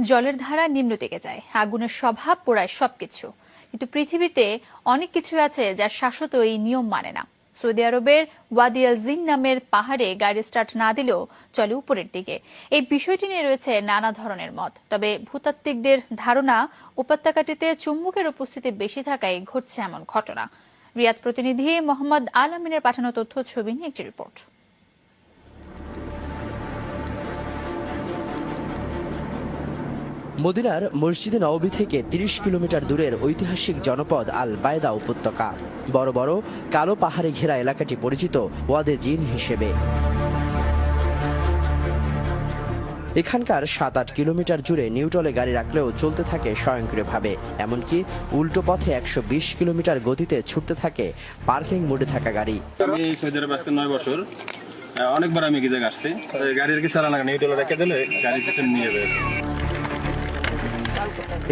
জলের ধারা নিম্ন দিকে যায়। আগুনের স্বভাব পোড়ায় সবকিছু। কিন্তু পৃথিবীতে অনেক কিছু আছে যা শাশ্বত এই নিয়ম মানে না। সৌদি আরবের ওয়াদিয়া জিন নামের পাহাড়ে গাড়ি স্টার্ট না দিলেও চলে উপরের দিকে। এই বিষয়টি নিয়ে রয়েছে নানা ধরনের মত। তবে ভূতাত্ত্বিকদের ধারণা, উপত্যকাটিতে চুম্বকের উপস্থিতি বেশি থাকায় ঘটছে এমন ঘটনা। রিয়াদ প্রতিনিধি মোহাম্মদ আল আমিনের পাঠানো তথ্য, ছবি নিয়ে একটি রিপোর্ট। মদিনার মসজিদে নববী থেকে ৩০ কিলোমিটার দূরের ঐতিহাসিক জনপদ আল বায়দা উপত্যকা। বড় বড় কালো পাহাড়ে ঘেরা এলাকাটি পরিচিত ওয়াদে জিন হিসেবে। এখানকার সাত আট কিলোমিটার জুড়ে নিউটলে গাড়ি রাখলেও চলতে থাকে স্বয়ংক্রিয়ভাবে। এমনকি উল্টো পথে একশো বিশ কিলোমিটার গতিতে ছুটতে থাকে পার্কিং মোডে থাকা গাড়ি। আমি নয় বছর। অনেকবার আমি গিয়ে আসছি। গাড়ির কেন রেখে দিলে গাড়ি নিয়ে যাবে।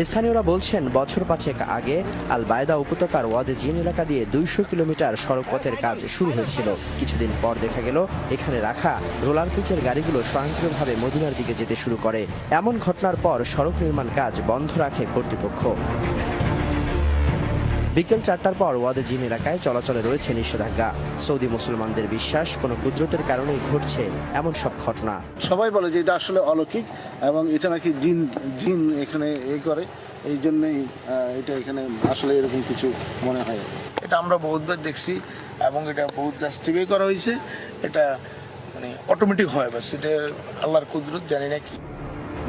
স্থানীয়রা বলছেন, বছর পাঁচেক আগে আল বায়দা উপত্যকার ওয়াদে জিন এলাকা দিয়ে দুইশো কিলোমিটার সড়কপথের কাজ শুরু হয়েছিল। কিছুদিন পর দেখা গেল, এখানে রাখা রোলার পিচের গাড়িগুলো স্বয়ংক্রিয়ভাবে মদিনার দিকে যেতে শুরু করে। এমন ঘটনার পর সড়ক নির্মাণ কাজ বন্ধ রাখে কর্তৃপক্ষ। বিকেল চারটার পর ওয়াদে জিন এলাকায় চলাচলে রয়েছে নিষেধাজ্ঞা। সৌদি মুসলমানদের বিশ্বাস কোনো কুদরতের কারণেই ঘটছে এমন সব ঘটনা। সবাই বলে যে এটা আসলে অলৌকিক এবং এটা নাকি জিন জিন এখানে এ করে। এই জন্যই এটা এখানে আসলে এরকম কিছু মনে হয়। এটা আমরা বহুতবার দেখছি এবং এটা বহুত জাস্টিফাই করা হয়েছে। এটা মানে অটোমেটিক হয়, বাস এটা আল্লাহর কুদরত, জানি না কি।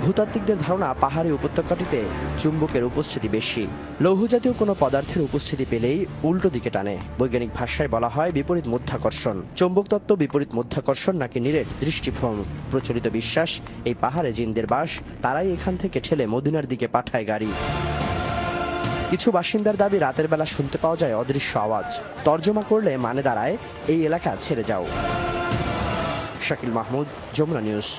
ভূতাত্ত্বিকদের ধারণা পাহাড়ি উপত্যকাটিতে চুম্বকের উপস্থিতি বেশি। লৌহ জাতীয় কোনো পদার্থের উপস্থিতি পেলেই উল্টো দিকে টানে, বৈজ্ঞানিক ভাষায় বলা হয় বিপরীত মধ্যাকর্ষণ। চৌম্বক তত্ত্ব বিপরীত মধ্যাকর্ষণ নাকি নিরেট দৃষ্টিভ্রম প্রচলিত বিশ্বাস, এই পাহাড়ে জিনদের বাস, তারাই এখান থেকে ঠেলে মদিনার দিকে পাঠায় গাড়ি। কিছু বাসিন্দার দাবি রাতের বেলা শুনতে পাওয়া যায় অদৃশ্য আওয়াজ। তর্জমা করলে মানে দাঁড়ায়, এই এলাকা ছেড়ে যাও। শাকিল মাহমুদ, যমুনা নিউজ।